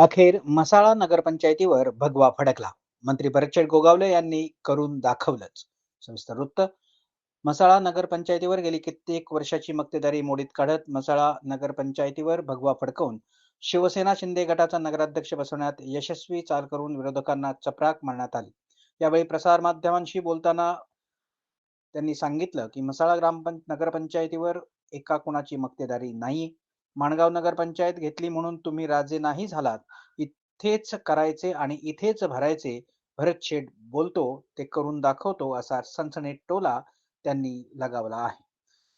अखेर मसाळा नगरपंचायतीवर भगवा फडकला. मंत्री भरतशेठ गोगावले यांनी करून दाखवलंच. सविस्तर वृत्त मसाळा नगरपंचायतीवर गेली कित्येक वर्षाची मक्तेदारी मोडीत काढत मसाळा नगरपंचायतीवर भगवा फडकवून शिवसेना शिंदे गटाचा नगराध्यक्ष बसवण्यात यशस्वी चाल करून विरोधकांना चपराक मारण्यात आली. यावेळी प्रसार माध्यमांशी बोलताना त्यांनी सांगितलं की मसाळा ग्रामपंच नगरपंचायतीवर एका कुणाची मक्तेदारी नाही माणगाव नगरपंचायत घेतली म्हणून तुम्ही राजे नाही झालात. इथेच करायचे आणि इथेच भरायचे. भरत शेठ बोलतो ते करून दाखवतो असा सनसनीत टोला त्यांनी लगावला आहे.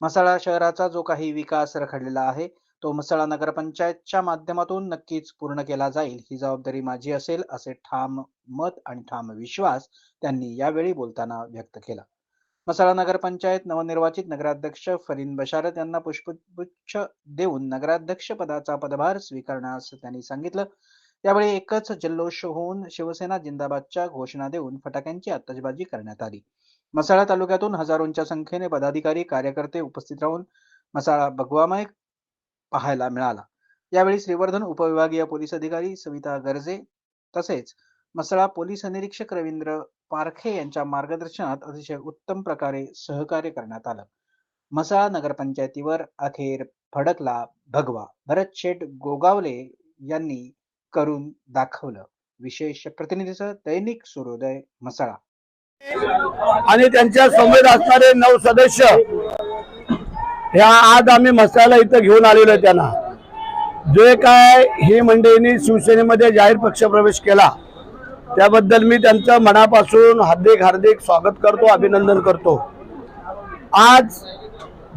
मसाळा शहराचा जो काही विकास रखडलेला आहे तो मसाळा नगरपंचायतच्या माध्यमातून नक्कीच पूर्ण केला जाईल. ही जबाबदारी माझी असेल असे ठाम मत आणि ठाम विश्वास त्यांनी यावेळी बोलताना व्यक्त केला. मसाळा नगरपंचायत नवनिर्वाचित नगराध्यक्ष फरीन बशारत यांना पुष्पगुच्छ देऊन नगराध्यक्ष पदाचा पदभार स्वीकारण्यास त्यांनी सांगितलं. यावेळी एकच जल्लोष होऊन शिवसेना जिंदाबादच्या घोषणा देऊन फटाक्यांची आतषबाजी करण्यात आली. मसाळा तालुक्यातून हजारोंच्या संख्येने पदाधिकारी कार्यकर्ते उपस्थित राहून मसाळा भगवामय पाहायला मिळाला. यावेळी श्रीवर्धन उपविभागीय पोलीस अधिकारी सविता गर्जे तसेच मसळा पोलीस निरीक्षक रवींद्र पारखे यांच्या मार्गदर्शनात अतिशय उत्तम प्रकारे सहकार्य करण्यात आलं. मसाळा नगरपंचायतीवर अखेर फडकला भगवा. भरत शेठ गोगावले यांनी करून दाखवलं. विशेष प्रतिनिधीचं दैनिक सूर्योदय मसाळा. आणि त्यांच्यासमोर असणारे नऊ सदस्य ह्या आज आम्ही मसाला इथं घेऊन आलेलो त्यांना. जे काय ही मंडळींनी शिवसेनेमध्ये जाहीर पक्षप्रवेश केला त्याबद्दल मी त्यांचं मनापासून हार्दिक हार्दिक स्वागत करतो अभिनंदन करतो. आज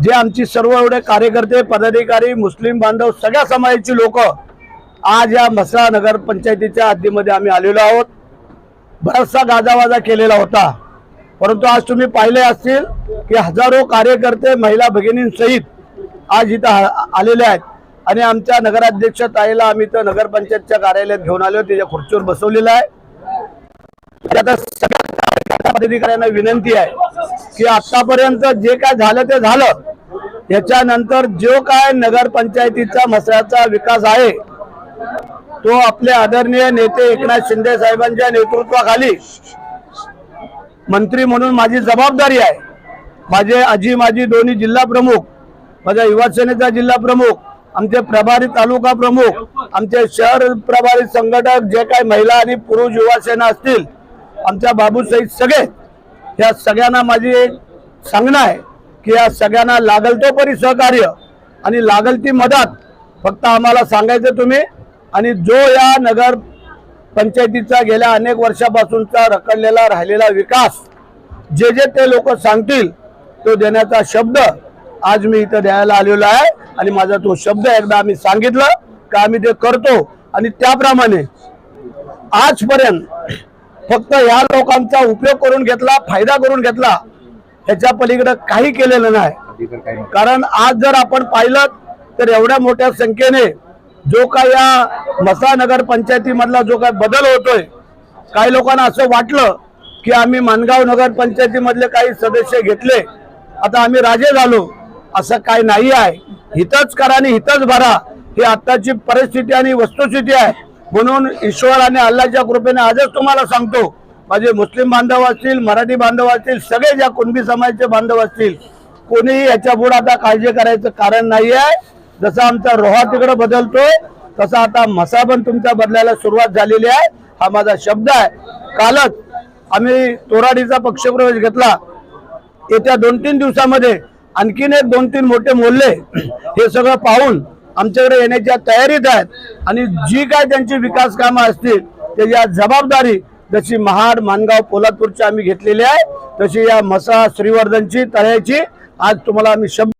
जे आमची सर्व एवढे कार्यकर्ते पदाधिकारी मुस्लिम बांधव सगळ्या समाजाची लोक आज या म्हसळा नगर पंचायतीच्या हद्दीमध्ये आम्ही आलेलो आहोत. बराचसा गाजावाजा केलेला होता. परंतु आज तुम्ही पाहिले असतील की हजारो कार्यकर्ते महिला भगिनींसहित आज इथं आलेले आहेत. आणि आमच्या नगराध्यक्ष ताईला आम्ही तर नगरपंचायतच्या कार्यालयात घेऊन आलो त्याच्या खुर्चीवर बसवलेलं आहे. आता सगळ्या पदाधिकाऱ्यांना विनंती आहे की आतापर्यंत जे काय झालं ते झालं. याच्यानंतर जो काय नगरपंचायतीचा मसळ्याचा विकास आहे तो आपले आदरणीय नेते एकनाथ शिंदे साहेबांच्या नेतृत्वाखाली मंत्री म्हणून माझी जबाबदारी आहे. माझे आजी माझी दोन्ही जिल्हा प्रमुख माझ्या युवासेनेचा जिल्हा प्रमुख आमचे प्रभारी तालुका प्रमुख आमचे शहर प्रभारी संघटक जे काही महिला आणि पुरुष युवासेना असतील आमच्या बाबूसहित सगळे या सगळ्यांना माझी एक सांगणं आहे की या सगळ्यांना लागल तो परी सहकार्य आणि लागल ती मदत फक्त आम्हाला सांगायचं तुम्ही. आणि जो या नगर पंचायतीचा गेल्या अनेक वर्षापासूनचा रखडलेला राहिलेला विकास जे जे ते लोक सांगतील तो देण्याचा शब्द आज मी इथं द्यायला आलेलो आहे. आणि माझा तो शब्द एकदा आम्ही सांगितलं का आम्ही ते करतो. आणि त्याप्रमाणे आजपर्यंत फक्त या लोकांचा उपयोग करून घेतला फायदा करून घेतला ह्याच्या पलीकडे काही केलेलं नाही. कारण आज जर आपण पाहिलं तर एवढ्या मोठ्या संख्येने जो काय या मसा नगर पंचायतीमधला जो काय बदल होतोय काही लोकांना असं वाटलं की आम्ही मानगाव नगर पंचायतीमधले काही सदस्य घेतले आता आम्ही राजे झालो असं काय नाही आहे. हितच करा आणि हितच भरा. ही आताची परिस्थिती आणि वस्तुस्थिती आहे. म्हणून ईश्वर आणि अल्लाच्या कृपेने आजच तुम्हाला सांगतो माझे मुस्लिम बांधव असतील मराठी बांधव असतील सगळे ज्या कुणबी समाजाचे बांधव असतील कोणीही याच्यापुढे आता काळजी करायचं कारण नाही आहे जसा आमचा रोहा तिकडे बदलतोय तसा आता मसा पण तुमचा बदलायला सुरुवात झालेली आहे. हा माझा शब्द आहे. कालच आम्ही तोराडीचा पक्षप्रवेश घेतला. येत्या दोन तीन दिवसामध्ये आणखीन एक दोन तीन मोठे मोल्ले हे सगळं पाहून आमच्याकडे येण्याच्या तयारीत आहेत. आणि जी काय त्यांची विकास कामं असतील त्याची जबाबदारी जशी महाड मानगाव पोलादपूरची आम्ही घेतलेली आहे तशी या मसा श्रीवर्धनची तळ्याची आज तुम्हाला आम्ही शब्द